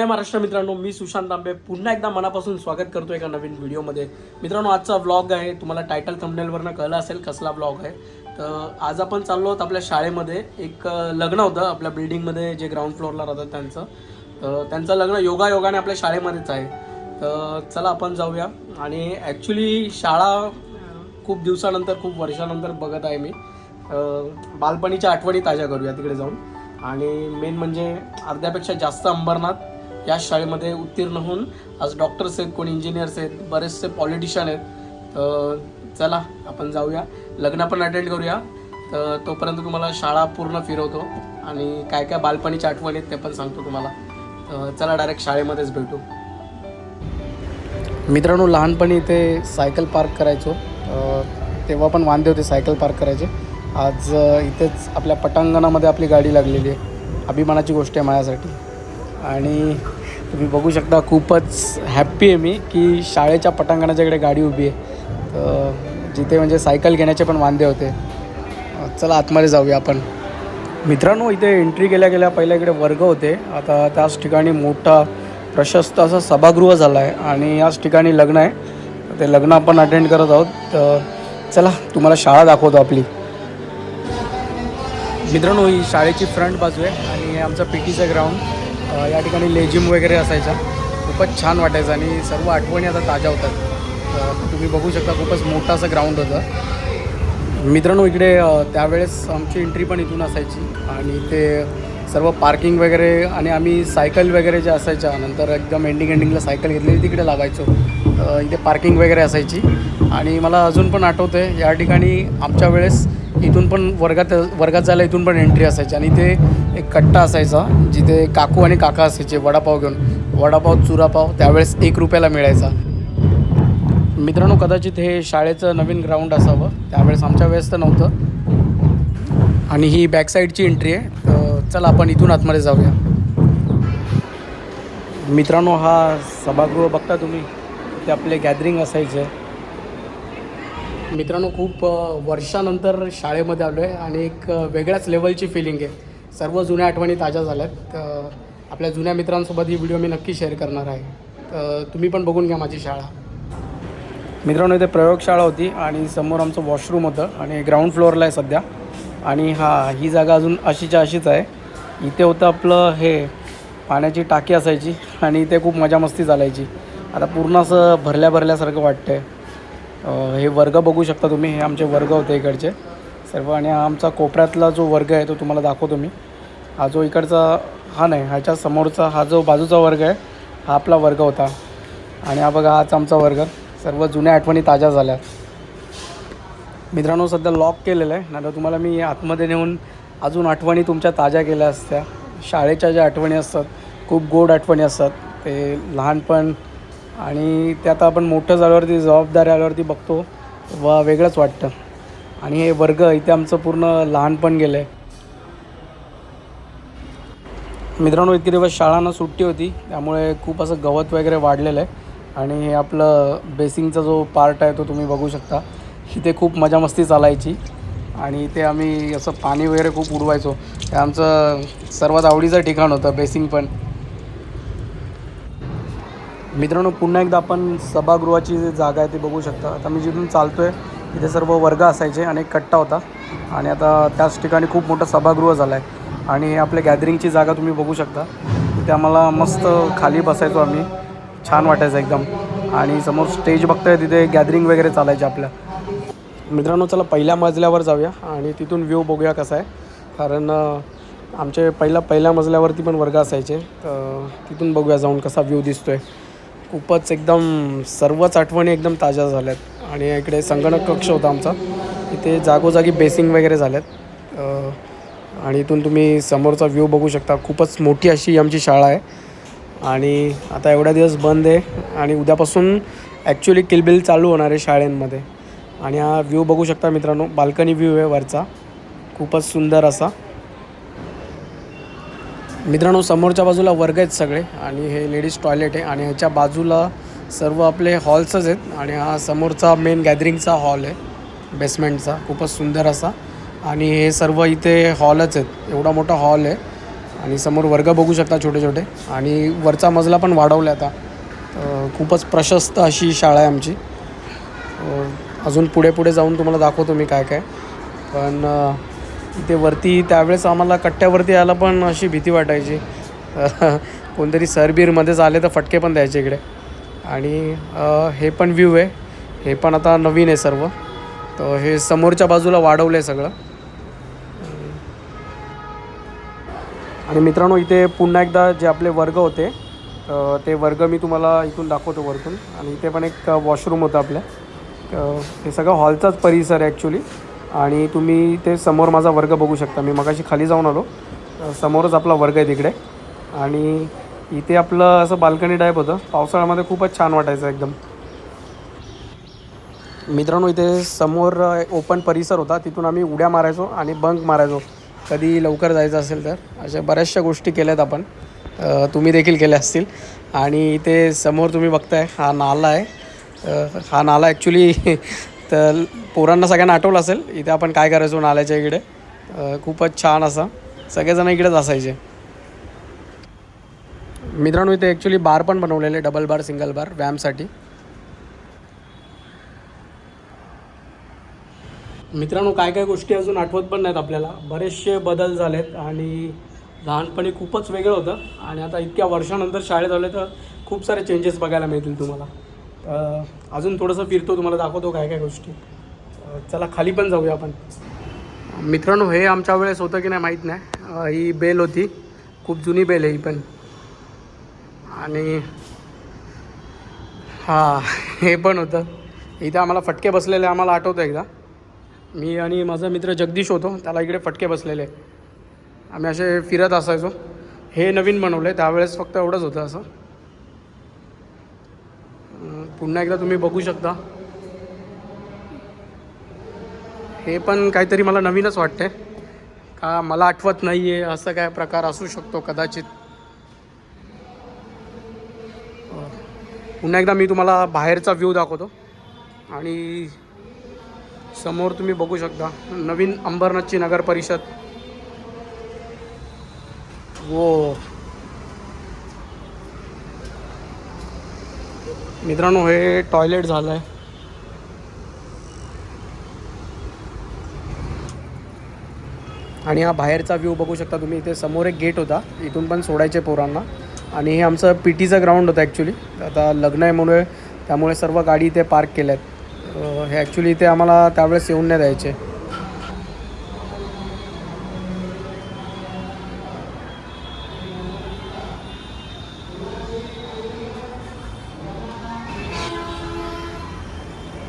जय महाराष्ट्र मित्रांनो मी सुशांत तांबे पुन्हा एकदा मनापासून स्वागत करतो एका नवीन व्हिडिओमध्ये. मित्रांनो आजचा व्लॉग आहे. तुम्हाला टायटल थंबनेलवरनं कळलं असेल कसला व्लॉग आहे. तर आज आपण चाललो आहोत आपल्या शाळेमध्ये. एक लग्न होतं आपल्या बिल्डिंगमध्ये जे ग्राउंड फ्लोअरला राहतात त्यांचं. तर त्यांचं लग्न योगायोगाने आपल्या शाळेमध्येच आहे. तर चला आपण जाऊया. आणि ॲक्च्युली शाळा खूप दिवसानंतर खूप वर्षानंतर बघत आहे मी. बालपणीच्या आठवणी ताज्या करूया तिकडे जाऊन. आणि मेन म्हणजे अर्ध्यापेक्षा जास्त अंबरनाथ या शाळेमध्ये उत्तीर्ण होऊन आज डॉक्टर्स आहेत कोणी इंजिनियर्स आहेत बरेचसे पॉलिटिशियन आहेत. तर चला आपण जाऊया. लग्न पण अटेंड करूया. तर तोपर्यंत तुम्हाला शाळा पूर्ण फिरवतो आणि काय काय बालपणीच्या आठवणी आहेत ते पण सांगतो तुम्हाला. तर चला डायरेक्ट शाळेमध्येच भेटू. मित्रांनो लहानपणी इथे सायकल पार्क करायचो. तेव्हा पण वांदे होते सायकल पार्क करायचे. आज इथेच आपल्या पटांगणामध्ये आपली गाडी लागलेली आहे. अभिमानाची गोष्ट आहे माझ्यासाठी. आणि तुम्ही बघू शकता खूपच हॅप्पी आहे मी की शाळेच्या पटांगणाच्या इकडे गाडी उभी आहे. तर जिथे म्हणजे सायकल घेण्याचे पण वांदे होते. चला आतमध्ये जाऊया आपण. मित्रांनो इथे एंट्री केल्या गेल्या पहिल्या इकडे वर्ग होते. आता त्याच ठिकाणी मोठा प्रशस्त असा सभागृह झाला आहे आणि याच ठिकाणी लग्न आहे. ते लग्न आपण अटेंड करत आहोत. तर चला तुम्हाला शाळा दाखवतो आपली. मित्रांनो ही शाळेची फ्रंट बाजू आहे आणि आमचं पी टीचं ग्राउंड या ठिकाणी लेजिम वगैरे असायचा खूपच छान वाटायचं आणि सर्व आठवणी आता ताज्या होतात. तुम्ही बघू शकता खूपच मोठं असं ग्राउंड होतं. मित्रांनो इकडे त्यावेळेस आमची एंट्री पण इथून असायची आणि ते सर्व पार्किंग वगैरे आणि आम्ही सायकल वगैरे जे असायच्या नंतर एकदम एंडिंग एंडिंगला सायकल घेतलेली तिकडे लावायचो इथे पार्किंग वगैरे असायची. आणि मला अजून पण आठवतं आहे या ठिकाणी आमच्या वेळेस इथून पण वर्गात वर्गात जायला इथून पण एंट्री असायची. आणि ते एक कट्टा असायचा जिथे काकू आणि काका असायचे वडापाव घेऊन. वडापाव चुरापाव त्यावेळेस एक रुपयाला मिळायचा. मित्रांनो कदाचित हे शाळेचं नवीन ग्राउंड असावं. त्यावेळेस आमच्या वेळेस तर नव्हतं. आणि ही बॅक साईडची एंट्री आहे. तर चला आपण इथून आतमध्ये जाऊया. मित्रांनो हा सभागृह बघता तुम्ही. ते आपले गॅदरिंग असायचे. मित्रांनो खूप वर्षानंतर शाळेमध्ये आलो आहे आणि एक वेगळ्याच लेवलची फिलिंग आहे. सर्व जुन्या आठवणी ताज्या झाल्यात. आपल्या जुन्या मित्रांसोबत ही व्हिडिओ मी नक्की शेअर करणार आहे. तर तुम्ही पण बघून घ्या माझी शाळा. मित्रांनो इथे प्रयोगशाळा होती आणि समोर आमचं वॉशरूम होतं आणि ग्राउंड फ्लोअरला आहे सध्या. आणि हा ही जागा अजून अशीच्या अशीच आहे. इथे होतं आपलं हे पाण्याची टाकी असायची आणि इथे खूप मजा मस्ती चालायची. आता पूर्ण असं भरल्या भरल्यासारखं वाटतं आहे हे वर्ग बघू शकता तुम्ही हे आमचे वर्ग होते इकडचे. सर्व आणि हा आमचा कोपऱ्यातला जो वर्ग आहे तो तुम्हाला दाखवतो मी. हा जो इकडचा हा नाही ह्याच्या समोरचा हा जो बाजूचा वर्ग आहे हा आपला वर्ग होता. आणि हा बघा हाच आमचा वर्ग. सर्व जुन्या आठवणी ताज्या झाल्या. मित्रांनो सध्या लॉक केलेलं आहे. नाही तुम्हाला मी आतमध्ये नेऊन अजून आठवणी तुमच्या ताज्या केल्या असत्या. शाळेच्या ज्या आठवणी असतात खूप गोड आठवणी असतात. ते लहानपण आणि त्यात आता आपण मोठं झाल्यावरती जबाबदारी आल्यावरती बघतो व वेगळंच वाटतं. आणि हे वर्ग इथे आमचं पूर्ण लहानपण गेलं आहे मित्रांनो इतके दिवस शाळांना सुट्टी होती त्यामुळे खूप असं गवत वगैरे वाढलेलं आहे. आणि हे आपलं बेसिंगचा जो पार्ट आहे तो तुम्ही बघू शकता. इथे खूप मजा मस्ती चालायची. आणि इथे आम्ही असं पाणी वगैरे खूप उडवायचो. ते आमचं सर्वात आवडीचं ठिकाण होतं बेसिंग पण. मित्रांनो पुन्हा एकदा आपण सभागृहाची जी जागा आहे ती बघू शकता. आता मी जिथून चालतो आहे तिथे सर्व वर्ग असायचे आणि एक कट्टा होता. आणि आता त्याच ठिकाणी खूप मोठं सभागृह झालं आहे आणि आपल्या गॅदरिंगची जागा तुम्ही बघू शकता. तिथे आम्हाला मस्त खाली बसायचो आम्ही. छान वाटायचं एकदम. आणि समोर स्टेज बघताय तिथे गॅदरिंग वगैरे चालायचे आपल्या. मित्रांनो चला पहिल्या मजल्यावर जाऊया आणि तिथून व्ह्यू बघूया कसा आहे. कारण आमचे पहिल्या पहिल्या मजल्यावरती पण वर्ग असायचे. तर तिथून बघूया जाऊन कसा व्ह्यू दिसतो आहे खूपच एकदम सर्वच आठवणी एकदम ताज्या झाल्यात. आणि इकडे संगणक कक्ष होता आमचा. इथे जागोजागी बेसिंग वगैरे झाल्यात. आणि इथून तुम्ही समोरचा व्ह्यू बघू शकता. खूपच मोठी अशी आमची शाळा आहे. आणि आता एवढा दिवस बंद आहे. आणि उद्यापासून ॲक्च्युली किलबिल चालू होणार आहे शाळेंमध्ये. आणि हा व्ह्यू बघू शकता मित्रांनो. बाल्कनी व्ह्यू आहे वरचा. खूपच सुंदर असा. मित्रांनो समोरच्या बाजूला वर्ग आहेत सगळे आणि हे लेडीज टॉयलेट आहे आणि ह्याच्या बाजूला सर्व आपले हॉल्सच आहेत आणि हा समोरचा मेन गॅदरिंगचा हॉल आहे बेसमेंटचा खूपच सुंदर असा. आणि हे सर्व इथे हॉलच आहेत एवढा मोठा हॉल आहे. आणि समोर वर्ग बघू शकता छोटे छोटे. आणि वरचा मजला पण वाढवला आता. खूपच प्रशस्त अशी शाळा आहे आमची. अजून पुढे पुढे जाऊन तुम्हाला दाखवतो मी काय काय. पण ते वरती त्यावेळेस आम्हाला कट्ट्यावरती यायला पण अशी भीती वाटायची. कोणतरी सरबीरमध्येच आले तर फटके पण द्यायचे इकडे. आणि हे पण व्ह्यू आहे. हे पण आता नवीन आहे सर्व. तर हे समोरच्या बाजूला वाढवलं आहे सगळं. आणि मित्रांनो इथे पुन्हा एकदा जे आपले वर्ग होते ते वर्ग मी तुम्हाला इथून दाखवतो वरतून. आणि इथे पण एक वॉशरूम होतं आपल्या. हे सगळं हॉलचाच परिसर आहे ॲक्च्युली आणि तुम्ही ते समोर माझा वर्ग बघू शकता. मी मगाशी खाली जाऊन आलो. समोरच आपला वर्ग आहे तिकडे. आणि इथे आपलं असं बाल्कनी टाईप होतं. पावसाळ्यामध्ये खूपच छान वाटायचं एकदम. मित्रांनो इथे समोर ओपन परिसर होता. तिथून आम्ही उड्या मारायचो आणि बंक मारायचो. कधी लवकर जायचं असेल तर. अशा बऱ्याचशा गोष्टी केल्यात आपण. तुम्ही देखील केल्या असतील. आणि इथे समोर तुम्ही बघताय हा नाला आहे. हा नाला ॲक्च्युली तर पोरांना सगळ्यांना आठवलं असेल इथे आपण काय करायचो नाल्याच्या इकडे. खूपच छान असा. सगळेजण इकडेच असायचे. मित्रांनो इथे ॲक्च्युली बार पण बनवलेले डबल बार सिंगल बार व्यायामसाठी मित्रांनो काय काय गोष्टी अजून आठवत पण नाहीत आपल्याला. बरेचसे बदल झालेत आणि लहानपणी खूपच वेगळं होतं. आणि आता इतक्या वर्षानंतर शाळेत आले तर खूप सारे चेंजेस बघायला मिळतील तुम्हाला. तर अजून थोडंसं फिरतो तुम्हाला दाखवतो काय काय गोष्टी. चला खाली पण जाऊया आपण. मित्रांनो हे आमच्या वेळेस होतं की नाही माहीत नाही. ही बेल होती. खूप जुनी बेल आहे ही पण. आणि हां हे पण होतं. इथे आम्हाला फटके बसलेले आम्हाला आठवतं एकदा. मी आणि माझा मित्र जगदीश होतो. त्याला इकडे फटके बसलेले. आम्ही असे फिरत असायचो. हे नवीन बनवलं आहे त्यावेळेस फक्त एवढंच होतं असं. पुन्हा एकदा तुम्ही बघू शकता. हे पण काहीतरी मला नवीनच वाटते का मला आठवत नाही आहे असं काय प्रकार असू शकतो कदाचित. पुन्हा एकदा मी तुम्हाला बाहेरचा व्ह्यू दाखवतो. आणि समोर तुम्ही बघू शकता नवीन अंबरनाथची नगर परिषद. वो मित्रांनो हे टॉयलेट झालं आहे आणि हा बाहेरचा व्ह्यू बघू शकता तुम्ही. इथे समोर एक गेट होता. इथून पण सोडायचे पोरांना. आणि हे आमचं पी टीचं ग्राउंड होतं ॲक्च्युली आता लग्न आहे म्हणून त्यामुळे सर्व गाडी इथे पार्क केल्या आहेत हे ॲक्च्युली इथे आम्हाला त्यावेळेस येऊन नाही द्यायचे.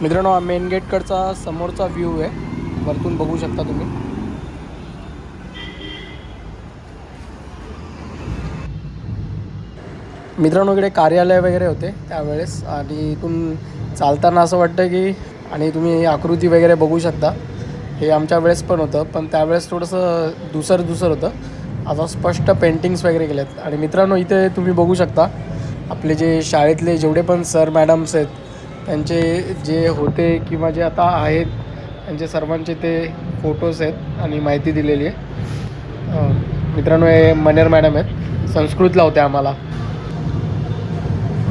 मित्रांनो हा मेन गेटकडचा समोरचा व्ह्यू आहे. वरतून बघू शकता तुम्ही. मित्रांनो इकडे कार्यालय वगैरे होते त्यावेळेस. आणि इथून चालताना असं वाटतं की आणि तुम्ही आकृती वगैरे बघू शकता. हे आमच्या वेळेस पण होतं पण त्यावेळेस थोडंसं दुसरं दुसरं होतं. आता स्पष्ट पेंटिंग्स वगैरे केलेत. आणि मित्रांनो इथे तुम्ही बघू शकता. आपले जे शाळेतले जेवढे पण सर मॅडम्स आहेत त्यांचे जे होते किंवा जे आता आहेत त्यांचे सर्वांचे ते फोटोज आहेत आणि माहिती दिलेली आहे. मित्रांनो हे मनेर मॅडम आहेत. संस्कृतला होत्या आम्हाला.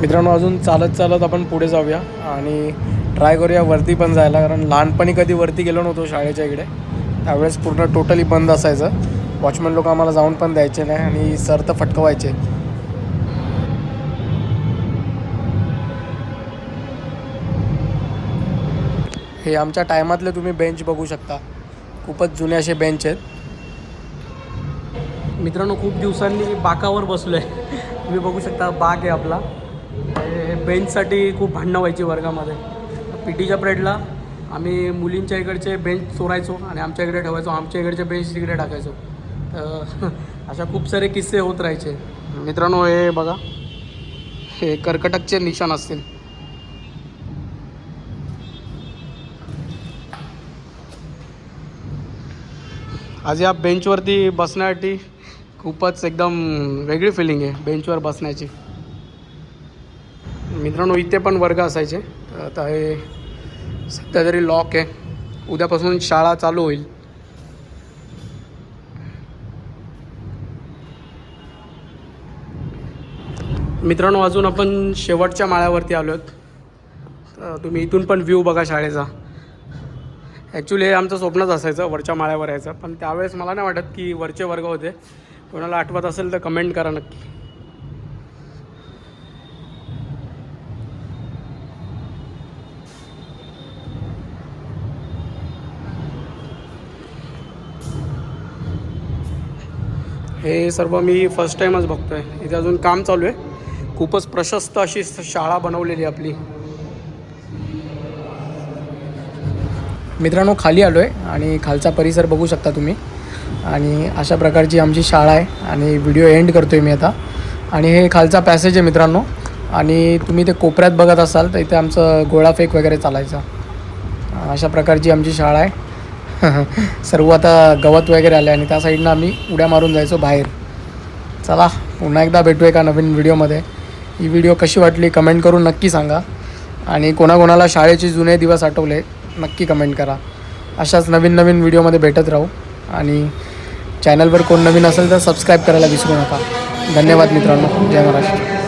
मित्रांनो अजून चालत चालत आपण पुढे जाऊया आणि ट्राय करूया वरती पण जायला कारण लहानपणी कधी वरती गेलो नव्हतो शाळेच्या इकडे. त्यावेळेस पूर्ण टोटली बंद असायचं. वॉचमन लोक आम्हाला जाऊन पण द्यायचे नाही आणि सर तर फटकवायचे. हे आमच्या टायमातले तुम्ही बेंच बघू शकता. खूपच जुने असे बेंच आहेत. मित्रांनो खूप दिवसांनी मी बाकावर बसलो आहे तुम्ही बघू शकता बाग आहे आपला. हे बेंचसाठी खूप भांडणं व्हायची वर्गामध्ये. पी टीच्या पिरियडला आम्ही मुलींच्या इकडचे बेंच चोरायचो आणि आमच्या इकडे ठेवायचो. आमच्या इकडचे बेंच तिकडे टाकायचो. तर अशा खूप सारे किस्से होत राहायचे. मित्रांनो हे बघा. हे कर्कटकचे निशाण असतील. आज या बेंचवरती बसण्यासाठी खूपच एकदम वेगळी फिलिंग आहे बेंचवर बसण्याची. मित्रांनो इथे पण वर्ग असायचे. आता हे सध्या तरी लॉक आहे. उद्यापासून शाळा चालू होईल. मित्रांनो अजून आपण शेवटच्या माळ्यावरती आलो आहोत तुम्ही इथून पण व्ह्यू बघा शाळेचा. ॲक्च्युली हे आमचं स्वप्नच असायचं वरच्या माळ्यावर यायचं. पण त्यावेळेस मला नाही वाटत की वरचे वर्ग होते. कोणाला आठवत असेल तर कमेंट करा नक्की. हे सर्व मी फर्स्ट टाईमच बघतो आहे इथे अजून काम चालू आहे. खूपच प्रशस्त अशी शाळा बनवलेली आपली. मित्रांनो खाली आलो आहे आणि खालचा परिसर बघू शकता तुम्ही. आणि अशा प्रकारची आमची शाळा आहे आणि व्हिडिओ एंड करतो आहे मी आता. आणि हे खालचा पॅसेज आहे मित्रांनो. आणि तुम्ही ते कोपऱ्यात बघत असाल तर इथे आमचं गोळाफेक वगैरे चालायचा. अशा प्रकारची आमची शाळा आहे. सर्व आता गवत वगैरे आलं आणि त्या साईडनं आम्ही उड्या मारून जायचो बाहेर. चला पुन्हा एकदा भेटू एका नवीन व्हिडिओमध्ये. ही व्हिडिओ कशी वाटली कमेंट करून नक्की सांगा. आणि कोणाकोणाला शाळेचे जुने दिवस आठवले नक्की कमेंट करा. अशाच नवीन नवीन व्हिडिओमध्ये भेटत राहू. आणि चॅनलवर कोण नवीन असेल तर सबस्क्राईब करायला विसरू नका. धन्यवाद मित्रांनो. जय महाराष्ट्र.